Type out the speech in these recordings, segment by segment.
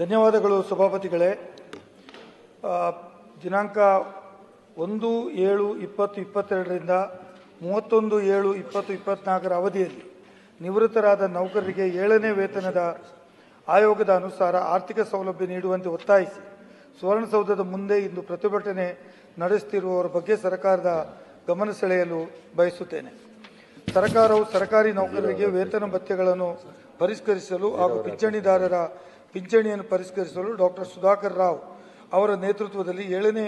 ಧನ್ಯವಾದಗಳು ಸಭಾಪತಿಗಳೇ. ದಿನಾಂಕ ಒಂದು ಏಳು ಇಪ್ಪತ್ತು ಇಪ್ಪತ್ತೆರಡರಿಂದ ಮೂವತ್ತೊಂದು ಏಳು ಇಪ್ಪತ್ತು ಇಪ್ಪತ್ನಾಲ್ಕರ ಅವಧಿಯಲ್ಲಿ ನಿವೃತ್ತರಾದ ನೌಕರರಿಗೆ ಏಳನೇ ವೇತನದ ಆಯೋಗದ ಅನುಸಾರ ಆರ್ಥಿಕ ಸೌಲಭ್ಯ ನೀಡುವಂತೆ ಒತ್ತಾಯಿಸಿ ಸುವರ್ಣಸೌಧದ ಮುಂದೆ ಇಂದು ಪ್ರತಿಭಟನೆ ನಡೆಸುತ್ತಿರುವವರ ಬಗ್ಗೆ ಸರ್ಕಾರದ ಗಮನ ಸೆಳೆಯಲು ಬಯಸುತ್ತೇನೆ. ಸರ್ಕಾರವು ಸರ್ಕಾರಿ ನೌಕರರಿಗೆ ವೇತನ ಭತ್ಯೆಗಳನ್ನು ಪರಿಷ್ಕರಿಸಲು ಹಾಗೂ ಪಿಂಚಣಿದಾರರ ಪಿಂಚಣಿಯನ್ನು ಪರಿಷ್ಕರಿಸಲು ಡಾಕ್ಟರ್ ಸುಧಾಕರ್ ರಾವ್ ಅವರ ನೇತೃತ್ವದಲ್ಲಿ ಏಳನೇ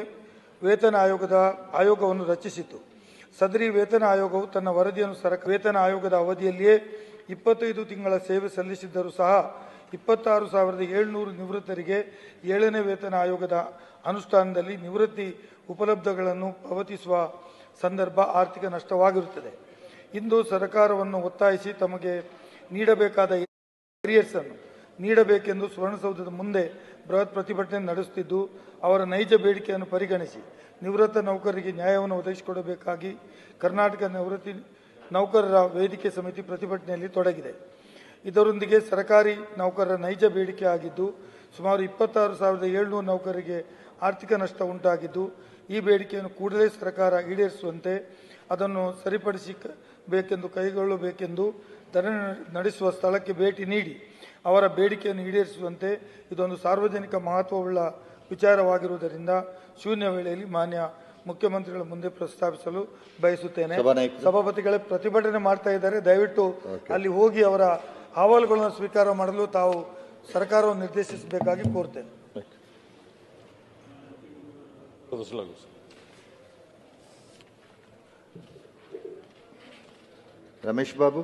ವೇತನ ಆಯೋಗದ ಆಯೋಗವನ್ನು ರಚಿಸಿತು. ಸದರಿ ವೇತನ ಆಯೋಗವು ತನ್ನ ವರದಿಯನ್ನು ಸರಕ ವೇತನ ಆಯೋಗದ ಅವಧಿಯಲ್ಲಿಯೇ ಇಪ್ಪತ್ತೈದು ತಿಂಗಳ ಸೇವೆ ಸಲ್ಲಿಸಿದ್ದರೂ ಸಹ ಇಪ್ಪತ್ತಾರು ಸಾವಿರದ ಏಳ್ನೂರು ನಿವೃತ್ತರಿಗೆ ಏಳನೇ ವೇತನ ಆಯೋಗದ ಅನುಷ್ಠಾನದಲ್ಲಿ ನಿವೃತ್ತಿ ಉಪಲಬ್ಧಗಳನ್ನು ಪಾವತಿಸುವ ಸಂದರ್ಭ ಆರ್ಥಿಕ ನಷ್ಟವಾಗಿರುತ್ತದೆ. ಇಂದು ಸರ್ಕಾರವನ್ನು ಒತ್ತಾಯಿಸಿ ತಮಗೆ ನೀಡಬೇಕಾದ ಕೆರಿಯರ್ಸನ್ನು ಅನ್ನು ನೀಡಬೇಕೆಂದು ಸುವರ್ಣಸೌಧದ ಮುಂದೆ ಬೃಹತ್ ಪ್ರತಿಭಟನೆ ನಡೆಸುತ್ತಿದ್ದು ಅವರ ನೈಜ ಬೇಡಿಕೆಯನ್ನು ಪರಿಗಣಿಸಿ ನಿವೃತ್ತ ನೌಕರರಿಗೆ ನ್ಯಾಯವನ್ನು ಒದಗಿಸಿಕೊಡಬೇಕಾಗಿ ಕರ್ನಾಟಕ ನಿವೃತ್ತಿ ನೌಕರರ ವೇದಿಕೆ ಸಮಿತಿ ಪ್ರತಿಭಟನೆಯಲ್ಲಿ ತೊಡಗಿದೆ. ಇದರೊಂದಿಗೆ ಸರ್ಕಾರಿ ನೌಕರರ ನೈಜ ಬೇಡಿಕೆ ಆಗಿದ್ದು, ಸುಮಾರು ಇಪ್ಪತ್ತಾರು ಸಾವಿರದ ಏಳ್ನೂರು ನೌಕರರಿಗೆ ಆರ್ಥಿಕ ನಷ್ಟ ಉಂಟಾಗಿದ್ದು ಈ ಬೇಡಿಕೆಯನ್ನು ಕೂಡಲೇ ಸರ್ಕಾರ ಈಡೇರಿಸುವಂತೆ ಅದನ್ನು ಸರಿಪಡಿಸಿ ಬೇಕೆಂದು ಕೈಗೊಳ್ಳಬೇಕೆಂದು ಧರಣಿ ನಡೆಸುವ ಸ್ಥಳಕ್ಕೆ ಭೇಟಿ ನೀಡಿ ಅವರ ಬೇಡಿಕೆಯನ್ನು ಈಡೇರಿಸುವಂತೆ ಇದೊಂದು ಸಾರ್ವಜನಿಕ ಮಹತ್ವವುಳ್ಳ ವಿಚಾರವಾಗಿರುವುದರಿಂದ ಶೂನ್ಯ ವೇಳೆಯಲ್ಲಿ ಮಾನ್ಯ ಮುಖ್ಯಮಂತ್ರಿಗಳ ಮುಂದೆ ಪ್ರಸ್ತಾಪಿಸಲು ಬಯಸುತ್ತೇನೆ. ಸಭಾಪತಿಗಳೇ ಪ್ರತಿಭಟನೆ ಮಾಡ್ತಾ ಇದ್ದಾರೆ. ದಯವಿಟ್ಟು ಅಲ್ಲಿ ಹೋಗಿ ಅವರ ಅಹವಾಲುಗಳನ್ನು ಸ್ವೀಕಾರ ಮಾಡಲು ತಾವು ಸರ್ಕಾರವನ್ನು ನಿರ್ದೇಶಿಸಬೇಕಾಗಿ ಕೋರ್ತೇನೆ los lagos. రమేష్ బాబు